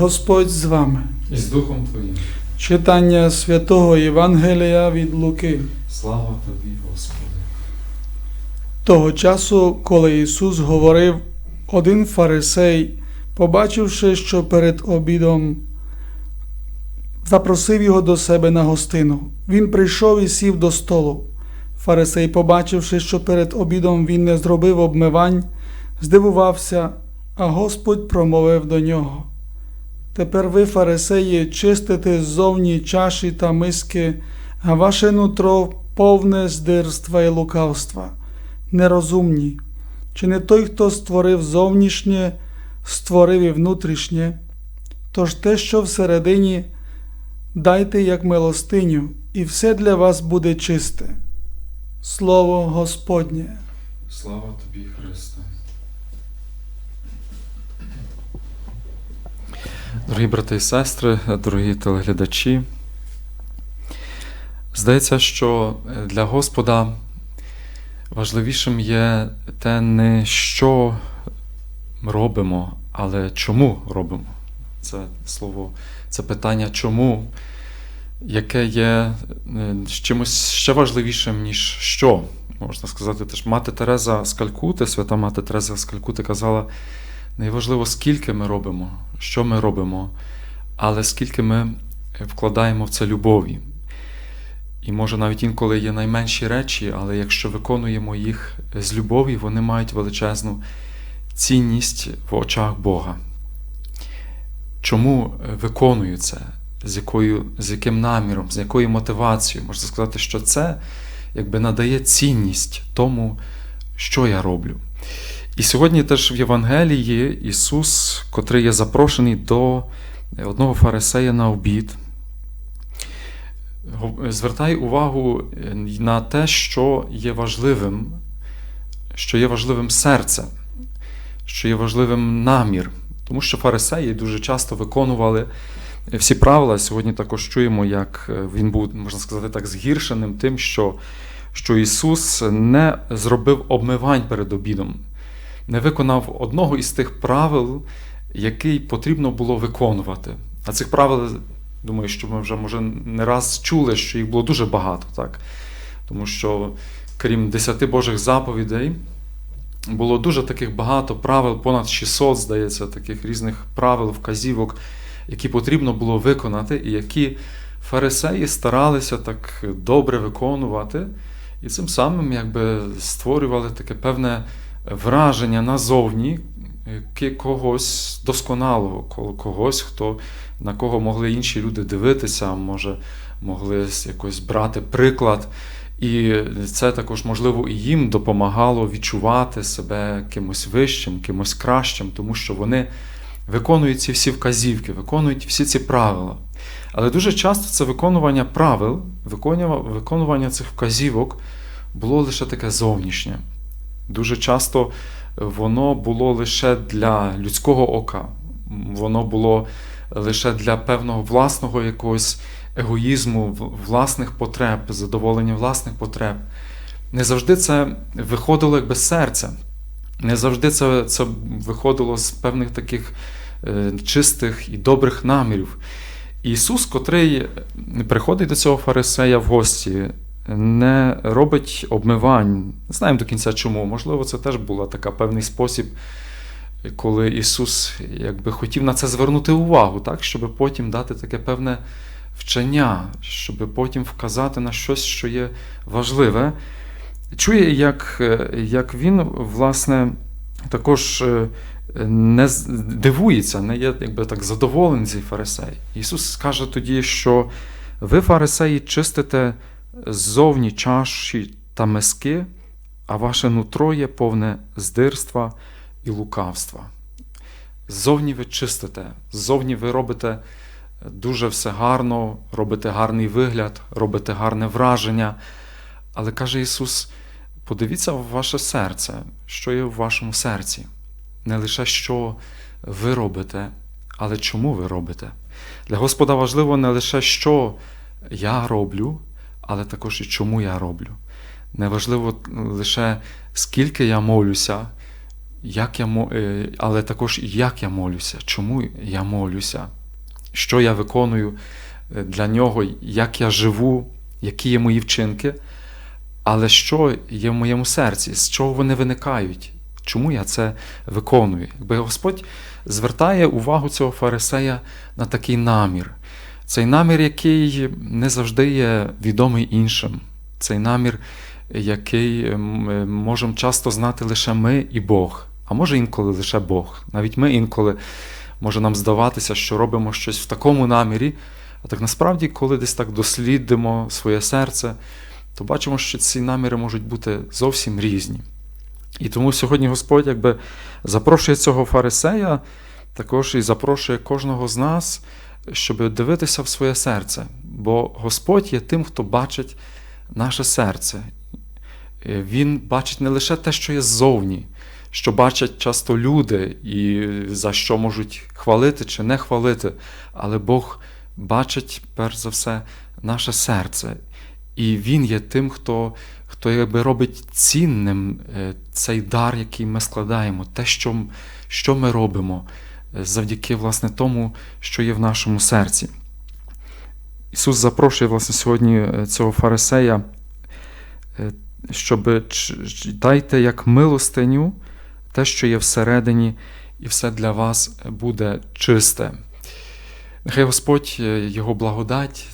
Господь з вами. і з Духом Твоїм. Читання святого Євангелія від Луки. Слава Тобі, Господи. Того часу, коли Ісус говорив, один фарисей, побачивши, що перед обідом запросив його до себе на гостину. Він прийшов і сів до столу. Фарисей, побачивши, що перед обідом він не зробив обмивань, здивувався, а Господь промовив до нього. Тепер ви, фарисеї, чистите ззовні чаші та миски, а ваше нутро повне здирства і лукавства. Нерозумні. Чи не той, хто створив зовнішнє, створив і внутрішнє? Тож те, що всередині, дайте як милостиню, і все для вас буде чисте. Слово Господнє. Слава Тобі, Христе. Дорогі брати і сестри, дорогі телеглядачі, здається, що для Господа важливішим є те не що робимо, але чому робимо. Це слово, це питання чому, яке є е, чимось ще важливішим, ніж що. Можна сказати, теж мати Тереза з Калькути, свята мати Тереза з Калькути казала, найважливо, скільки ми робимо, що ми робимо, але скільки ми вкладаємо в це любові. І може навіть інколи є найменші речі, але якщо виконуємо їх з любові, вони мають величезну цінність в очах Бога. Чому виконую це? З, якою, з яким наміром, з якою мотивацією? Можна сказати, що це якби надає цінність тому, що я роблю. І сьогодні теж в Євангелії Ісус, котрий є запрошений до одного фарисея на обід, звертає увагу на те, що є важливим, що є важливим серце, що є важливим намір. Тому що фарисеї дуже часто виконували всі правила. Сьогодні також чуємо, як він був, можна сказати, так, згіршеним тим, що, що Ісус не зробив обмивань перед обідом, не виконав одного із тих правил, який потрібно було виконувати. А цих правил, думаю, що ми вже може не раз чули, що їх було дуже багато, так? Тому що, крім десяти Божих заповідей, було дуже таких багато правил, понад 600, здається, таких різних правил, вказівок, які потрібно було виконати, і які фарисеї старалися так добре виконувати, і цим самим якби створювали таке певне враження назовні когось досконалого, когось, хто, на кого могли інші люди дивитися, може, могли якось брати приклад. І це також, можливо, і їм допомагало відчувати себе кимось вищим, кимось кращим, тому що вони виконують ці всі вказівки, виконують всі ці правила. Але дуже часто це виконування правил, виконування цих вказівок було лише таке зовнішнє. Дуже часто воно було лише для людського ока, воно було лише для певного власного якогось егоїзму, власних потреб, задоволення власних потреб. Не завжди це виходило як без серця. Не завжди це, це виходило з певних таких е, чистих і добрих намірів. Ісус, котрий приходить до цього фарисея в гості, не робить обмивань. Не знаємо до кінця чому. Можливо, це теж був така певний спосіб, коли Ісус якби хотів на це звернути увагу, так, щоб потім дати таке певне вчення, щоб потім вказати на щось, що є важливе. Чує, як, як він, власне, також не дивується, не є якби так задоволений цей фарисей. Ісус каже тоді, що ви, фарисеї, чистите ззовні чаші та миски, а ваше нутро є повне здирства і лукавства. Ззовні ви чистите, ззовні ви робите дуже все гарно, робите гарний вигляд, робите гарне враження. Але каже Ісус: подивіться в ваше серце, що є в вашому серці. Не лише що ви робите, але чому ви робите. Для Господа важливо не лише, що я роблю, але також і чому я роблю. Неважливо лише скільки я молюся, як я, е, але також і як я молюся, чому я молюся, що я виконую е, для нього, як я живу, які є мої вчинки, але що є в моєму серці, з чого вони виникають, чому я це виконую. Якби Господь звертає увагу цього фарисея на такий намір. Цей намір, який не завжди є відомий іншим. Цей намір, який е, можемо часто знати лише ми і Бог, а може інколи лише Бог. Навіть ми інколи може нам здаватися, що робимо щось в такому намірі, а так насправді, коли десь так дослідимо своє серце, то бачимо, що ці наміри можуть бути зовсім різні. І тому сьогодні Господь якби запрошує цього фарисея, також і запрошує кожного з нас, щоб дивитися в своє серце. Бо Господь є тим, хто бачить наше серце. Е, Він бачить не лише те, що є ззовні, що бачать часто люди, і за що можуть хвалити чи не хвалити, але Бог бачить, перш за все, наше серце. І Він є тим, хто, хто якби робить цінним е, цей дар, який ми складаємо, те, що, що ми робимо, завдяки власне тому, що є в нашому серці. Ісус запрошує власне сьогодні е, цього фарисея, е, щоб дайте як милостиню те, що є всередині, і все для вас буде чисте. Нехай Господь, е, Його благодать,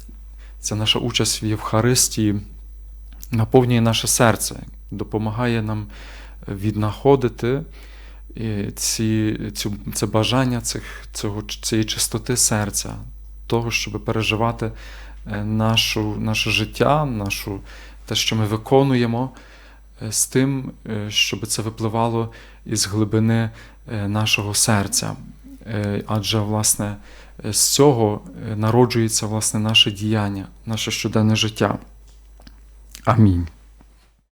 це наша участь в Євхаристії, наповнює наше серце, допомагає нам віднаходити ці, цю, це бажання цих, цього, цієї чистоти серця, того, щоб переживати е, нашу, наше життя, нашу, те, що ми виконуємо, е, з тим, е, щоб це випливало із глибини нашого серця. Адже, власне, з цього народжується власне наше діяння, наше щоденне життя. Амінь.